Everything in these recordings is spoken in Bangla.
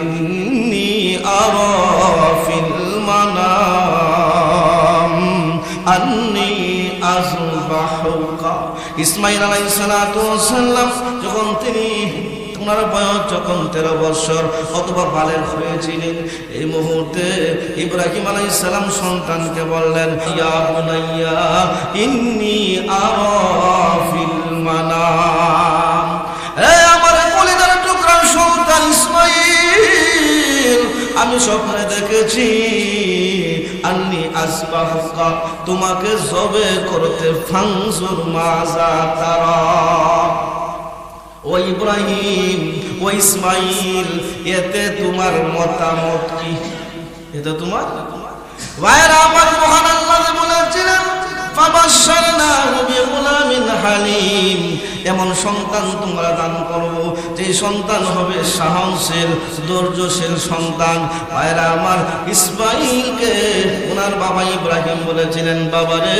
إني أرى في المنام أني أصبحك إسماعيل عليه الصلاة যখন তিনি ওনার বয়স যখন তেরো বছর অথবা বালের হয়েছিলেন, এই মুহূর্তে ইব্রাহিম আলাই সালাম সন্তানকে বললেন, ইয়া বুনাইয়া, ইন্নি আর আমি স্বপ্নে দেখেছি। আন্নি আসবাহকা তোমাকে জবে করতে ফাংসুর মাজা তারা। ও ইব্রাহিম, ও ইসমাইল, এতে তোমার মতামত কি? এতে তোমার? ভাইরা আমার মহান আল্লাহ বলেছিলেন হালিম এমন সন্তান তোমরা দান করব যে সন্তান হবে সাহসের, ধৈর্যশীল সন্তান। ভাইরা, আমার ইসমাইলকে ওনার বাবা ইব্রাহিম বলেছিলেন বাবারে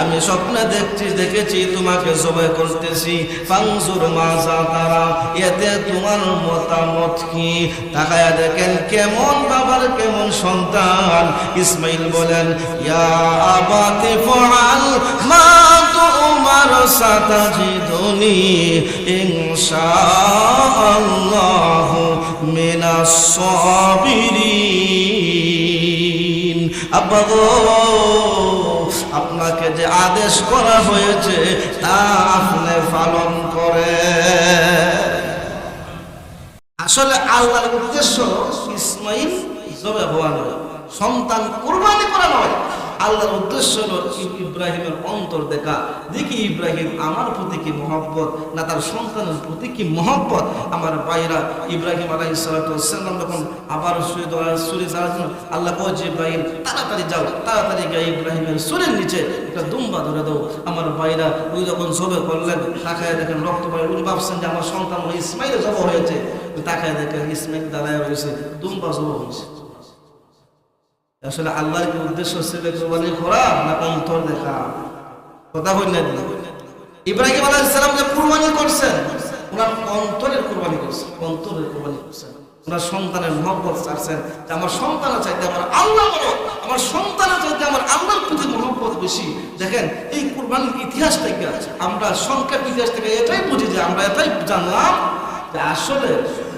আমি স্বপ্নে দেখছি, দেখেছি, তোমাকে জবাই করতেছি। ফাংসুর মাজা তারা এতে তোমার মতামত কি? তাকায়া দেখেন, কেমন বাবার কেমন সন্তান। ইসমাইল বলেন, ইয়া আবাতি ফাল মা তুমার সাতাজিদুনি ইনশাআল্লাহ মিনাস সাবিরিন। আব্বা গো, আপনাকে যে আদেশ করা হয়েছে, তা আপনি পালন করে আসলে আল্লাহর উদ্দেশ্য ইসমাইল জবে হওয়া নয় সন্তান কোরবানি করা নয়। আল্লাহর উদ্দেশ্য হলো ইব্রাহিমের অন্তর দেখা। দেখি ইব্রাহিম আমার প্রতি কি মহব্বত না তার সন্তানের প্রতি কি মহব্বত? আমার ভাইরা ইব্রাহিম আলাই সালাম যখন আবার সুরে যাওয়ার জন্য আল্লাহ যে ইব্রাহিম তাড়াতাড়ি যাও, তাড়াতাড়ি গিয়ে ইব্রাহিমের সুরের নিচে একটা দুম্বা ধরে দাও। আমার ভাইরা ওই যখন জবে করলেন তাকায় দেখেন রক্ত পায় উনি ভাবছেন যে আমার সন্তান ইসমাইল জব হয়েছে। তাকায় দেখেন ইসমাইল দাঁড়ায় রয়েছে, দুম্বা জব হয়েছে আসলে আল্লাহর কি উদ্দেশ্য ছিল কোরবানি করা না অন্তর দেখা? কথা হই না। ইব্রাহিম আলাইহিস সালাম যে কুরবানি করছেন, ওনার অন্তরের কুরবানি করছেন, অন্তরের কুরবানি করছেন। ওনার সন্তানের মহব্বত চাচ্ছেন যে আমার সন্তানের চাইতে আমার আল্লাহ বড় আমার সন্তানের চাইতে আমার আল্লাহর প্রতি মহব্বত বেশি। দেখেন, এই কুরবানির ইতিহাস থেকে আমরা সংক্ষেপ ইতিহাস থেকে এটাই বুঝি যে আমরা এটাই জানলাম যে আসলে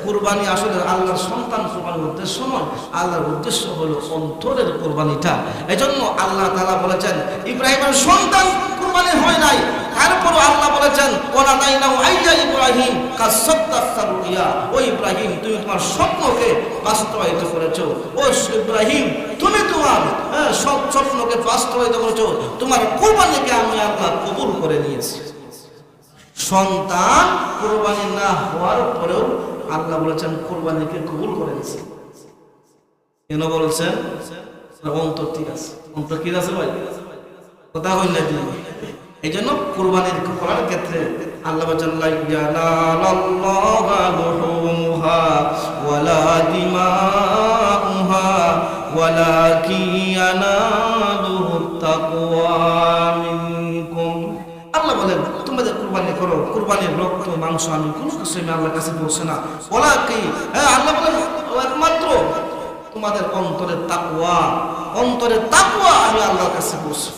কোরবানি আসলে আল্লাহর সন্তান কোরবানির উদ্দেশ্য নয় আল্লাহর উদ্দেশ্য হলো অন্তরের কোরবানিটা। এই জন্য আল্লাহ তালা বলেছেন ইব্রাহিমের সন্তান কোরবানি হয় নাই। তারপর আল্লাহ বলেছেন ওরা নাই না আইয়া ইব্রাহিম কাসত্তাফতারুইয়া ও ইব্রাহিম তুমি তোমার স্বপ্নকে বাস্তবায়িত করেছ। ও ইব্রাহিম তুমি তোমার হ্যাঁ, সব স্বপ্নকে বাস্তবায়িত করেছ। তোমার কোরবানিকে আমি আল্লাহ কবুল করে নিয়েছি। সন্তান কোরবানি না হওয়ার পরেও আল্লাহ বলেছেন, কোরবানিকে কবুল করে নিয়েছে। কেন বলছেন? অন্তর ঠিক আছে। অন্তর ঠিক আছে ভাই? কথা হইল না এই জন্য কোরবানির করার ক্ষেত্রে আল্লাহ বলেছেন তোমাদের কুরবানি করো, কুরবানির রক্ত মাংস আমি কোনো কিছু আল্লাহর কাছে পৌঁছে না। বলা কি? হ্যাঁ আল্লাহ বলে একমাত্র তোমাদের অন্তরের তাকুয়া অন্তরের তাকুয়া আমি আল্লাহর কাছে পৌঁছে